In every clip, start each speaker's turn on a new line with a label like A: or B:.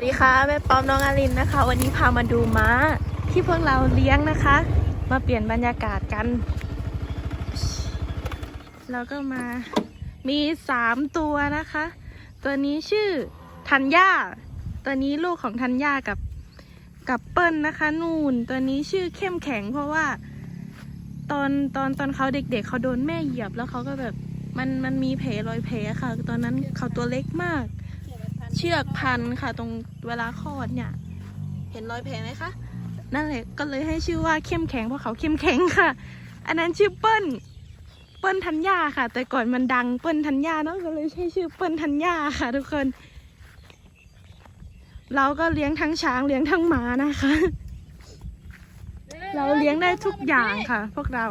A: สวัสดีค่ะแม่ป้อมน้องอารินนะคะ วันนี้พามาดูม้าที่พวกเราเลี้ยงนะคะ มาเปลี่ยนบรรยากาศกัน แล้วก็มามีสามตัวนะคะ ตัวนี้ชื่อธัญญาตัวนี้ลูกของธัญญากับกับเปิ้ลนะคะ นูนตัวนี้ชื่อเข้มแข็ง เพราะว่า ตอนตอนตอนเขาเด็กๆเเขาโดนแม่เหยียบแล้วเขาก็แบบมันมันมีแผลรอยแผลค่ะ ตอนนั้นเขาตัวเล็กมาก เชือกพันค่ะ ตรงเวลาคลอดเนี่ย เห็นรอยแผลไหมคะ นั่นแหละก็เลยให้ชื่อว่าเข้มแข็งเพราะเขาเข้มแข็งค่ะ อันนั้นชื่อเปิ้ล เปิ้ลธัญญาค่ะ แต่ก่อนมันดังเปิ้ลธัญญาเนาะก็เลยใช้ชื่อเปิ้ลธัญญาค่ะ ทุกคน เราก็เลี้ยงทั้งช้างเลี้ยงทั้งหมานะคะ เราเลี้ยงได้ทุกอย่างค่ะ พวกเรา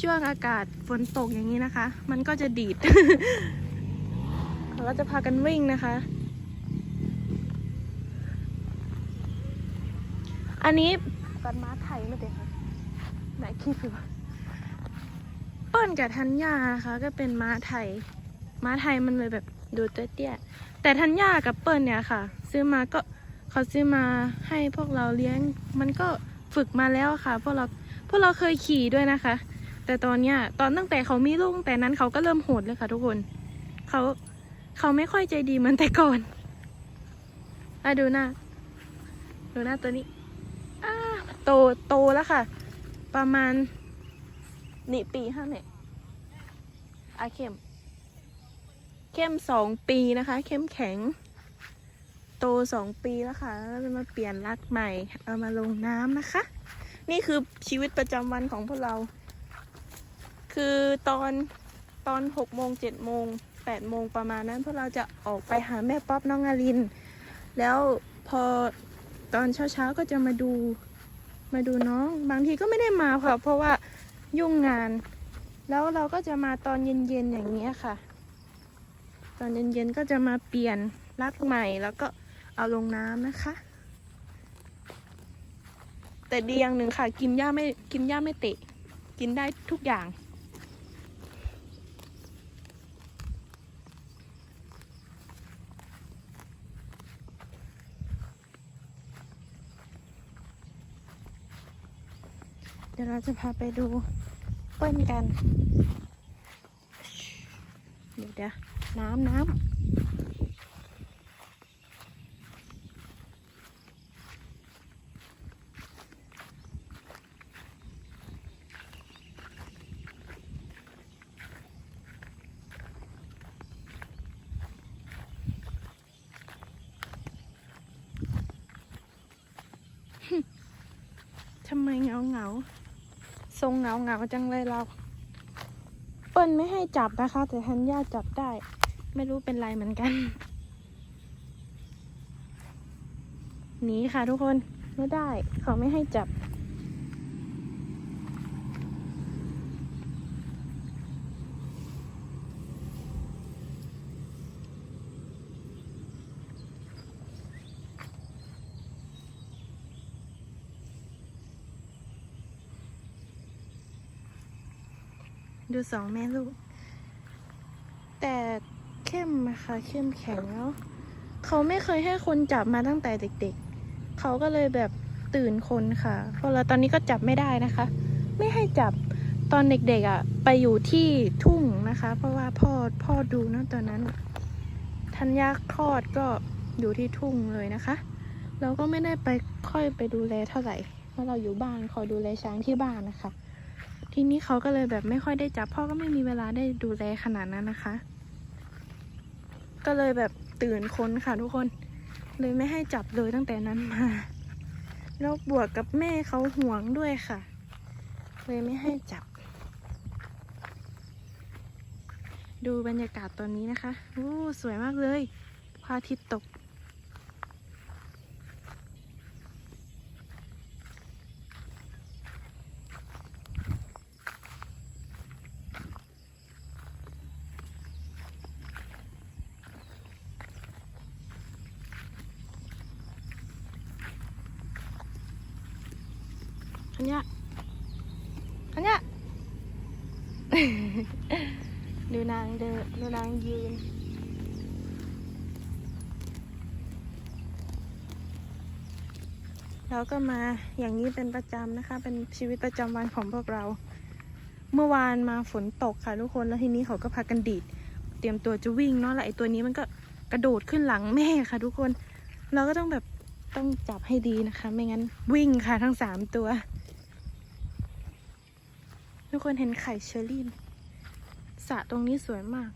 A: ช่วงอากาศฝนตกอย่างนี้นะคะ มันก็จะดีด เราจะพากันวิ่งนะคะ อันนี้กันม้าไทยไม่ได้ค่ะไหนคิดดูเปิ้ลกับทัญญานะคะ ก็เป็นม้าไทย ม้าไทยมันเลยแบบดูเตี้ยๆแต่ทัญญากับเปิ้ลเนี่ยค่ะ ซื้อมาก็เขาซื้อมาให้พวกเราเลี้ยง มันก็ฝึกมาแล้วค่ะ พวกเราพวกเราเคยขี่ด้วยนะคะ แต่ตอนเนี้ยตอนตั้งแต่เขามีลูกตั้งแต่นั้นเขาก็เริ่มโหดเลยค่ะทุกคนเขา เขาไม่ค่อยใจดีเหมือนแต่ก่อนอะดูหน้า ดูหน้าตัวนี้อ่าโตโตแล้วค่ะ ประมาณ นี่ปีห้าเนี่ยอาเข้ม เข้มสองปีนะคะ เข้มแข็ง โตสองปีแล้วค่ะ แล้วจะมาเปลี่ยนรักใหม่ เอามาลงน้ำนะคะ นี่คือชีวิตประจำวันของพวกเรา คือตอนตอนหกโมงเจ็ดโมง แปดโมงประมาณนั้นพวกเราจะออกไปหาแม่ป๊อปน้องอาริน แล้วพอตอนเช้าๆก็จะมาดูมาดูน้องบางทีก็ไม่ได้มาค่ะ เพราะว่ายุ่งงาน แล้วเราก็จะมาตอนเย็นๆอย่างเงี้ยค่ะ ตอนเย็นๆก็จะมาเปลี่ยนรักใหม่แล้วก็เอาลงน้ำนะคะ แต่ดีอย่างหนึ่งค่ะ กินหญ้าไม่กินหญ้าไม่เตะ กินได้ทุกอย่าง เดี๋ยวเราจะพาไปดูเปิ้ลกันเดี๋ยวเดี๋ยวน้ำน้ำทำไมเหงาเหงา ทรงเหงาเหงาจังเลยเรา เปิ้ลไม่ให้จับนะคะ แต่ทันย่าจับได้ ไม่รู้เป็นไรเหมือนกันหนีค่ะทุกคนไม่ได้เขาไม่ให้จับ ดูสองแม่ลูก แต่เข้มอะค่ะเข้มแข็งแล้วเขาไม่เคยให้คนจับมาตั้งแต่เด็ก ๆ เขาก็เลยแบบตื่นคนค่ะเพราะเราตอนนี้ก็จับไม่ได้นะคะ ไม่ให้จับตอนเด็กๆอะ่ะ ไปอยู่ที่ทุ่งนะคะ เพราะว่าพ่อพ่อดูนะตอนนั้นทันยาคลอดก็อยู่ที่ทุ่งเลยนะคะ เราก็ไม่ได้ไปค่อยไปดูแลเท่าไหร่เพราะเราอยู่บ้านคอยดูแลช้างที่บ้านนะคะ ทีนี้เขาก็เลยแบบไม่ค่อยได้จับ พ่อก็ไม่มีเวลาได้ดูแลขนาดนั้นนะคะ ก็เลยแบบตื่นคนค่ะทุกคน เลยไม่ให้จับเลยตั้งแต่นั้นมา แล้วบวกกับแม่เขาห่วงด้วยค่ะ เลยไม่ให้จับ ดูบรรยากาศตอนนี้นะคะ โอ้ สวยมากเลยพระอาทิตย์ตก เนี้ยอันเนี้ยดูนางเดินดูนางยืน เราก็มาอย่างนี้เป็นประจำนะคะ เป็นชีวิตประจำวันของพวกเรา เมื่อวานมาฝนตกค่ะทุกคนแล้วทีนี้เขาก็พากันดีด เตรียมตัวจะวิ่งเนาะแหละไอตัวนี้มันก็กระโดดขึ้นหลังแม่ค่ะ ทุกคน เราก็ต้องแบบต้องจับให้ดีนะคะ ไม่งั้นวิ่งค่ะทั้งสามตัว ทุกคนเห็นไข่เชอรี่สระตรงนี้สวยมาก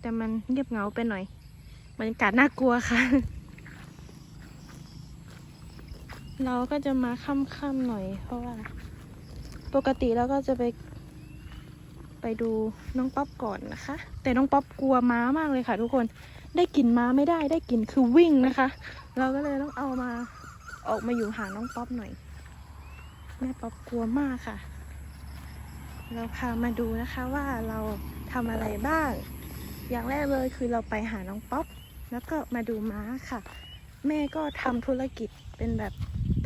A: แต่มันเงียบเงาไปหน่อยบรรยากาศน่ากลัวค่ะ เราก็จะมาค่ำๆหน่อย เพราะว่า ปกติเราก็จะไป ไปดูน้องป๊อปก่อนนะคะ แต่น้องป๊อปกลัวม้ามากเลยค่ะ ทุกคนได้กลิ่นม้าไม่ได้ได้กลิ่นคือวิ่งนะคะ เราก็เลยต้องเอามาออกมาอยู่ห่างน้องป๊อปหน่อย แม่ป๊อปกลัวมากค่ะ เราพามาดูนะคะว่าเราทำอะไรบ้าง อย่างแรกเลยคือเราไปหาน้องป๊อปแล้วก็มาดูม้าค่ะ แม่ก็ทำธุรกิจเป็นแบบ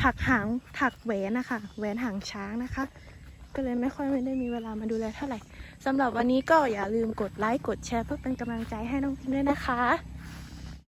A: ถักหางถักแหวนนะคะแหวนหางช้างนะคะ ก็เลยไม่ค่อยไม่ได้มีเวลามาดูแลเท่าไหร่สำหรับวันนี้ก็อย่าลืมกดไลค์กดแชร์เพื่อเป็นกำลังใจให้น้องพิมด้วยนะคะ